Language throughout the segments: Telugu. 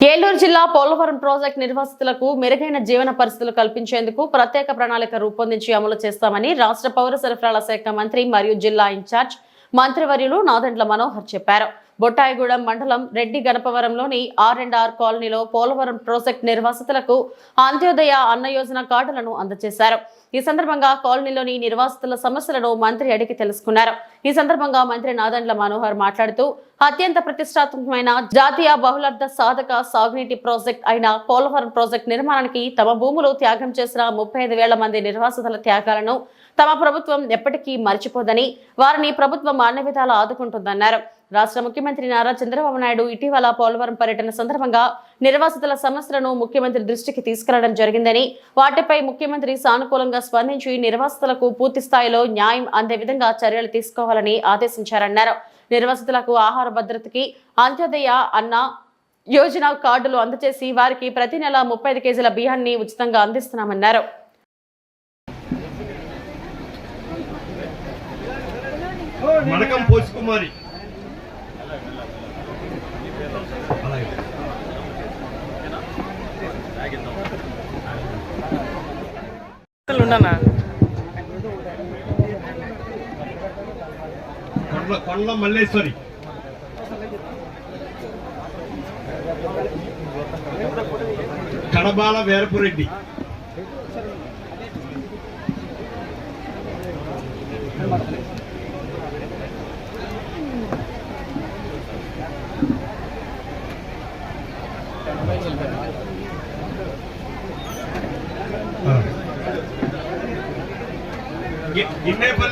ఏలూరు జిల్లా పోలవరం ప్రాజెక్టు నిర్వాసితులకు మెరుగైన జీవన పరిస్థితులు కల్పించేందుకు ప్రత్యేక ప్రణాళిక రూపొందించి అమలు చేస్తామని రాష్ట్ర పౌర సరఫరాల శాఖ మంత్రి మరియు జిల్లా ఇన్ఛార్జ్ మంత్రివర్యులు నాదెండ్ల మనోహర్ చెప్పారు. బొట్టాయిగూడెం మండలం రెడ్డి గణపవరంలోని ఆర్ అండ్ ఆర్ కాలనీలో పోలవరం ప్రాజెక్టు నిర్వాసితులకు అంత్యోదయ అన్న యోజన కార్డులను అందజేశారు. ఈ సందర్భంగా కాలనీలోని నిర్వాసితుల సమస్యలను మంత్రి అడిగి తెలుసుకున్నారు. ఈ సందర్భంగా మంత్రి నాదండ్ల మనోహర్ మాట్లాడుతూ అత్యంత ప్రతిష్టాత్మకమైన జాతీయ బహుళార్థ సాధక సాగునీటి ప్రాజెక్ట్ అయిన పోలవరం ప్రాజెక్ట్ నిర్మాణానికి తమ భూములు త్యాగం చేసిన ముప్పై ఐదు వేల మంది నిర్వాసితుల త్యాగాలను తమ ప్రభుత్వం ఎప్పటికీ మర్చిపోదని వారిని ప్రభుత్వం అన్ని విధాలా ఆదుకుంటుందన్నారు. రాష్ట్ర ముఖ్యమంత్రి నారా చంద్రబాబు నాయుడు ఇటీవల పోలవరం పర్యటన సందర్భంగా నిర్వాసితుల సమస్యలను ముఖ్యమంత్రి దృష్టికి తీసుకెళ్ళడం జరిగిందని వాటిపై ముఖ్యమంత్రి సానుకూలంగా స్పందించి నిర్వాసితులకు పూర్తి స్థాయిలో న్యాయం అందే విధంగా చర్యలు తీసుకోవాలని ఆదేశించారన్నారు. నిర్వాసితులకు ఆహార భద్రతకి అంత్యోదయ అన్న యోజన కార్డులు అందజేసి వారికి ప్రతి నెల ముప్పై ఐదు కేజీల బియ్యాన్ని ఉచితంగా అందిస్తున్నామన్నారు. మడకం పోసుకుమారి. ఉండనా కొండ మల్లేశ్వరి. కడబాల వీరపురెడ్డి.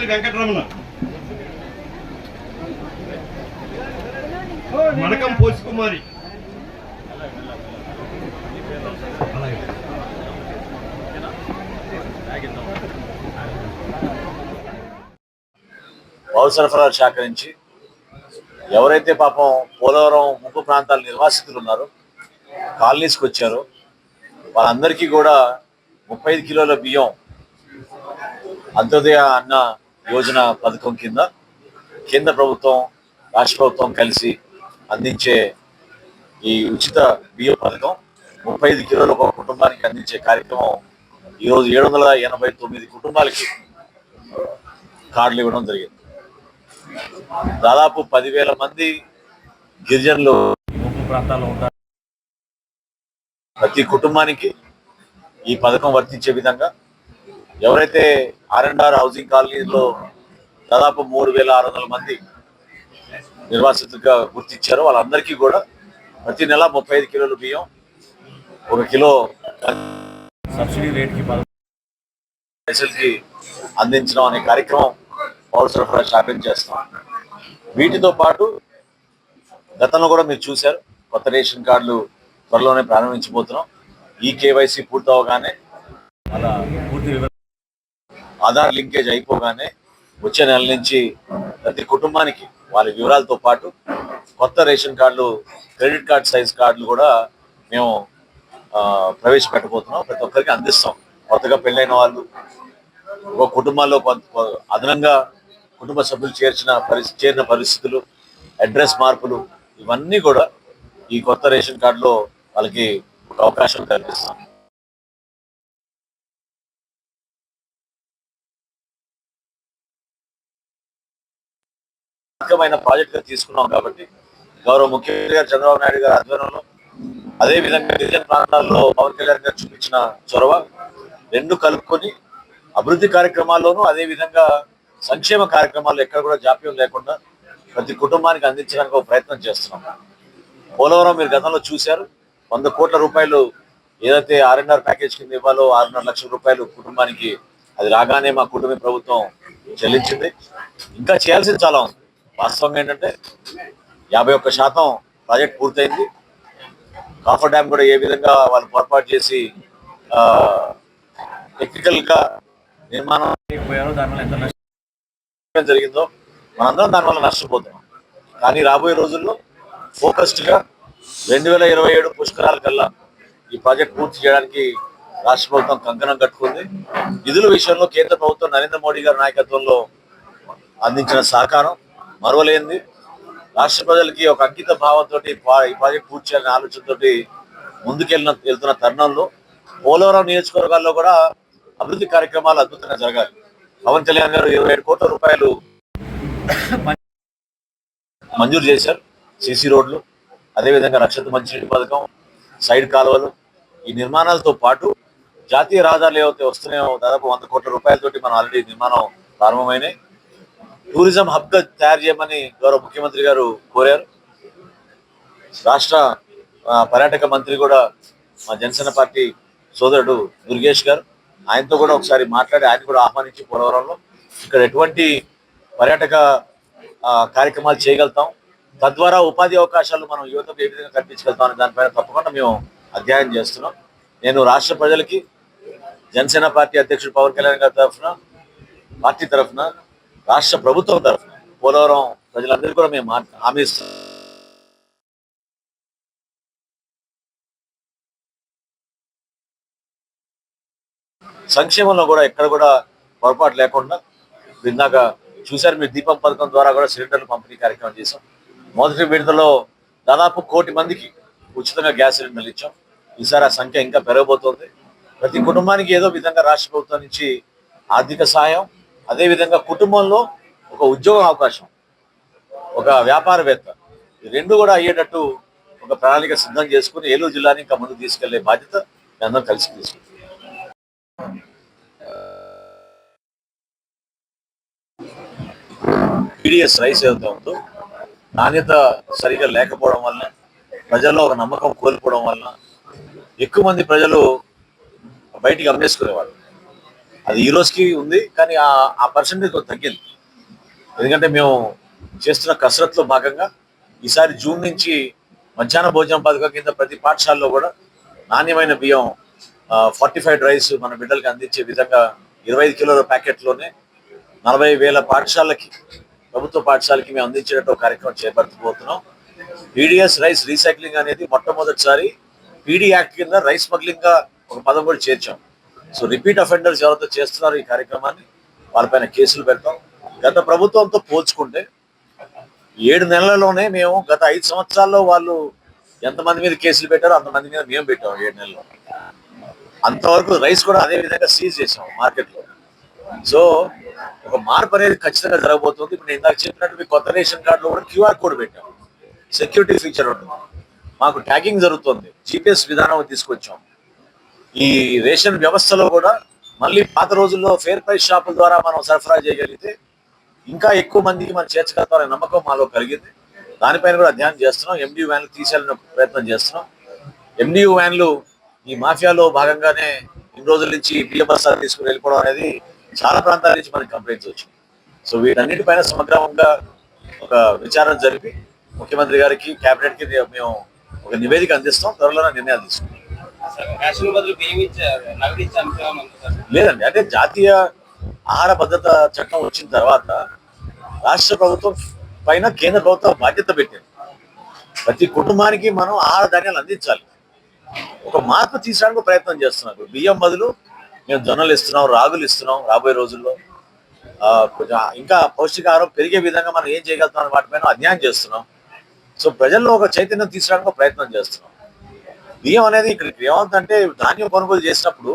వెంకటరమణ. మడకం పోసుకుమారి. పౌర సరఫరాల శాఖ నుంచి ఎవరైతే పాపం పోలవరం ముంపు ప్రాంతాల నిర్వాసితులు ఉన్నారో కాలనీస్కి వచ్చారో వాళ్ళందరికీ కూడా ముప్పై ఐదు కిలోల బియ్యం అంత్యోదయ అన్న యోజన పథకం కింద కేంద్ర ప్రభుత్వం రాష్ట్ర ప్రభుత్వం కలిసి అందించే ఈ ఉచిత బియ్యం పథకం ముప్పై ఐదు కిలోల ఒక కుటుంబానికి అందించే కార్యక్రమం ఈరోజు ఏడు వందల ఎనభై తొమ్మిది కుటుంబాలకి కార్డులు ఇవ్వడం జరిగింది. దాదాపు పదివేల మంది గిరిజనులు ప్రాంతాల్లో ఉంటారు. ప్రతి కుటుంబానికి ఈ పథకం వర్తించే విధంగా ఎవరైతే ఆర్ అండ్ ఆర్ హౌసింగ్ కాలనీలో దాదాపు మూడు వేల ఆరు వందల మంది నిర్వాసితులుగా గుర్తించారో వాళ్ళందరికీ కూడా ప్రతి నెల ముప్పై ఐదు కిలోల బియ్యం ఒక కిలో సబ్సిడీ రేట్కి పైసలకి అందించడం అనే కార్యక్రమం పౌర సరఫరా శాఖ చేస్తాం. వీటితో పాటు గతంలో కూడా మీరు చూశారు కొత్త రేషన్ కార్డులు త్వరలోనే ప్రారంభించబోతున్నాం. ఈ కేవైసీ పూర్తవగానే అలా పూర్తి వివరణ ఆధార్ లింకేజ్ అయిపోగానే వచ్చే నెల నుంచి ప్రతి కుటుంబానికి వారి వివరాలతో పాటు కొత్త రేషన్ కార్డులు క్రెడిట్ కార్డ్ సైజ్ కార్డులు కూడా మేము ప్రవేశపెట్టబోతున్నాం. ప్రతి ఒక్కరికి అందిస్తాం. కొత్తగా పెళ్ళైన వాళ్ళు ఒక కుటుంబాల్లో కొంత అదనంగా కుటుంబ సభ్యులు చేర్చిన పరిస్థితి చేరిన పరిస్థితులు అడ్రస్ మార్పులు ఇవన్నీ కూడా ఈ కొత్త రేషన్ కార్డులో వాళ్ళకి ఒక అవకాశం కల్పిస్తాం. ముఖ్యమైన ప్రాజెక్ట్గా తీసుకున్నాం కాబట్టి గౌరవ ముఖ్యమంత్రి గారు చంద్రబాబు నాయుడు గారి ఆధ్వర్యంలో అదే విధంగా గిరిజన ప్రాంతాల్లో పవన్ కళ్యాణ్ గారు చూపించిన చొరవ రెండు కలుపుకొని అభివృద్ధి కార్యక్రమాల్లోనూ అదే విధంగా సంక్షేమ కార్యక్రమాలు ఎక్కడ కూడా జాప్యం లేకుండా ప్రతి కుటుంబానికి అందించడానికి ఒక ప్రయత్నం చేస్తున్నాం. పోలవరం మీరు గతంలో చూశారు వంద కోట్ల రూపాయలు ఏదైతే ఆర్ఎన్ఆర్ ప్యాకేజ్ కింద ఇవ్వాలో ఆరున్నర లక్షల రూపాయలు కుటుంబానికి అది రాగానే మా కుటుంబ ప్రభుత్వం చెల్లించింది. ఇంకా చేయాల్సింది చాలా ఉంది. వాస్తవంగా ఏంటంటే యాభై ఒక్క శాతం ప్రాజెక్ట్ పూర్తయింది. కాఫర్ డ్యామ్ కూడా ఏ విధంగా వాళ్ళు పొరపాటు చేసి టెక్నికల్గా నిర్మాణం అయిపోయారో దానివల్ల ఎంత నష్టం జరిగిందో మనందరం దానివల్ల నష్టపోతున్నాం కానీ రాబోయే రోజుల్లో ఫోకస్డ్గా రెండు వేల ఇరవై ఏడు పుష్కరాల కల్లా ఈ ప్రాజెక్ట్ పూర్తి చేయడానికి రాష్ట్ర ప్రభుత్వం కంకణం కట్టుకుంది. నిధుల విషయంలో కేంద్ర ప్రభుత్వం నరేంద్ర మోడీ గారి నాయకత్వంలో అందించిన సహకారం మరవలేనిది. రాష్ట్ర ప్రజలకి ఒక అంకిత భావంతో ఈ ప్రాజెక్ట్ పూర్తి చేయాలనే ఆలోచనతోటి ముందుకెళ్ళిన వెళ్తున్న తరుణంలో పోలవరం నియోజకవర్గాల్లో కూడా అభివృద్ధి కార్యక్రమాలు అద్భుతంగా జరగాలి. పవన్ కళ్యాణ్ గారు ఇరవై ఏడు కోట్ల రూపాయలు మంజూరు చేశారు సిసి రోడ్లు అదేవిధంగా రక్షిత మంచినీటి పథకం సైడ్ కాలువలు. ఈ నిర్మాణాలతో పాటు జాతీయ రహదారులు ఏవైతే వస్తున్నాయో దాదాపు వంద కోట్ల రూపాయలతోటి మనం ఆల్రెడీ నిర్మాణం ప్రారంభమైనాయి. టూరిజం హబ్గా తయారు చేయమని గౌరవ ముఖ్యమంత్రి గారు కోరారు. రాష్ట్ర పర్యాటక మంత్రి కూడా మా జనసేన పార్టీ సోదరుడు దుర్గేష్ గారు. ఆయనతో కూడా ఒకసారి మాట్లాడి ఆయన కూడా ఆహ్వానించి పోలవరంలో ఇక్కడ ఎటువంటి పర్యాటక కార్యక్రమాలు చేయగలుగుతాం. తద్వారా ఉపాధి అవకాశాలు మనం యువతకు ఏ విధంగా కల్పించగలుగుతాం అనే దానిపైన తప్పకుండా మేము అధ్యయనం చేస్తున్నాం. నేను రాష్ట్ర ప్రజలకి జనసేన పార్టీ అధ్యక్షుడు పవన్ కళ్యాణ్ గారి తరఫున పార్టీ తరఫున రాష్ట్ర ప్రభుత్వం తరఫున పోలవరం ప్రజలందరికీ కూడా మేము మాట- హామీ ఇస్తున్నాం సంక్షేమంలో కూడా ఎక్కడ కూడా పొరపాటు లేకుండా ఇందాక చూశారు మీరు దీపం పథకం ద్వారా కూడా సిలిండర్లు పంపిణీ కార్యక్రమం చేశాం. మొదటి విడతలో దాదాపు కోటి మందికి ఉచితంగా గ్యాస్ సిలిండర్లు ఇచ్చాం. ఈసారి ఆ సంఖ్య ఇంకా పెరగబోతోంది. ప్రతి కుటుంబానికి ఏదో విధంగా రాష్ట్ర ప్రభుత్వం నుంచి ఆర్థిక సహాయం అదేవిధంగా కుటుంబంలో ఒక ఉద్యోగ అవకాశం ఒక వ్యాపారవేత్త ఈ రెండు కూడా అయ్యేటట్టు ఒక ప్రణాళిక సిద్ధం చేసుకుని ఏలూరు జిల్లాని ఇంకా ముందుకు తీసుకెళ్ళే బాధ్యత అందరం కలిసి తీసుకుంటాం. పీడిఎస్ రైస్ ఏదైతే ఉందో నాణ్యత సరిగా లేకపోవడం వల్ల ప్రజల్లో ఒక నమ్మకం కోల్పోవడం వల్ల ఎక్కువ మంది ప్రజలు బయటికి అమ్మేసుకునేవాళ్ళు. అది ఈ రోజుకి ఉంది కానీ ఆ ఆ పర్సంటేజ్ కొంచెం తగ్గింది. ఎందుకంటే మేము చేస్తున్న కసరత్తులో భాగంగా ఈసారి జూన్ నుంచి మధ్యాహ్న భోజనం పథకం కింద ప్రతి పాఠశాలలో కూడా నాణ్యమైన బియ్యం ఫార్టిఫైడ్ రైస్ మన బిడ్డలకి అందించే విధంగా ఇరవై ఐదు కిలోల ప్యాకెట్లోనే నలభై వేల పాఠశాలకి ప్రభుత్వ పాఠశాలకి మేము అందించేటట్టు కార్యక్రమం చేపడుతుపోతున్నాం పీడిఎస్ రైస్ రీసైక్లింగ్ అనేది మొట్టమొదటిసారి పీడీ యాక్ట్ కింద రైస్ స్మగ్లింగ్గా ఒక పదం కూడా చేర్చాం. సో రిపీట్ అఫెండర్స్ ఎవరైతే చేస్తున్నారో ఈ కార్యక్రమాన్ని వాళ్ళపైన కేసులు పెడతాం. గత ప్రభుత్వంతో పోల్చుకుంటే ఏడు నెలల్లోనే మేము గత ఐదు సంవత్సరాల్లో వాళ్ళు ఎంతమంది మీద కేసులు పెట్టారో అంతమంది మీద మేము పెట్టాం ఏడు నెలల్లో. అంతవరకు రైస్ కూడా అదే విధంగా సీజ్ చేసాం మార్కెట్లో. సో ఒక మార్పు అనేది ఖచ్చితంగా జరగబోతుంది. ఇప్పుడు నేను ఇందాక చెప్పినట్టు మీ కొత్త రేషన్ కార్డులో కూడా క్యూఆర్ కోడ్ పెట్టాం. సెక్యూరిటీ ఫీచర్ ఉంటుంది. మాకు ట్యాగింగ్ జరుగుతుంది. జీపీఎస్ విధానం తీసుకొచ్చాం. ఈ రేషన్ వ్యవస్థలో కూడా మళ్ళీ పాత రోజుల్లో ఫేర్ ప్రైస్ షాపుల ద్వారా మనం సరఫరా చేయగలిగితే ఇంకా ఎక్కువ మందికి మనం చేర్చగలుగుతామనే నమ్మకం మాలో కలిగింది. దానిపైన కూడా అధ్యయనం చేస్తున్నాం. ఎండియూ వ్యాన్లు తీసేయాలని ప్రయత్నం చేస్తున్నాం. ఎండియూ వ్యాన్లు ఈ మాఫియాలో భాగంగానే ఇన్ని రోజుల నుంచి బియ్యం తీసుకుని వెళ్ళిపోవడం అనేది చాలా ప్రాంతాల నుంచి మనకి కంప్లైంట్స్ వచ్చింది సో వీటన్నిటిపైన సమగ్రంగా ఒక విచారణ జరిపి ముఖ్యమంత్రి గారికి కేబినెట్కి మేము ఒక నివేదిక అందిస్తాం. త్వరలోనే నిర్ణయాలు తీసుకుంటాం. లేదండి. అంటే జాతీయ ఆహార భద్రత చట్టం వచ్చిన తర్వాత రాష్ట్ర ప్రభుత్వం పైన కేంద్ర ప్రభుత్వం బాధ్యత పెట్టింది. ప్రతి కుటుంబానికి మనం ఆహార ధాన్యాలు అందించాలి. ఒక మార్పు తీసడానికి ప్రయత్నం చేస్తున్నారు. బియ్యం బదులు మేము జొన్నలు ఇస్తున్నాం రాగులు ఇస్తున్నాం రాబోయే రోజుల్లో. కొంచెం ఇంకా పౌష్టికాహారం పెరిగే విధంగా మనం ఏం చేయగలుగుతాం వాటిపైన అధ్యయనం చేస్తున్నాం. సో ప్రజల్లో ఒక చైతన్యం తీసుకురావడానికి ప్రయత్నం చేస్తున్నాం. బియ్యం అనేది ఇక్కడ ఏమవుతుందంటే ధాన్యం కొనుగోలు చేసినప్పుడు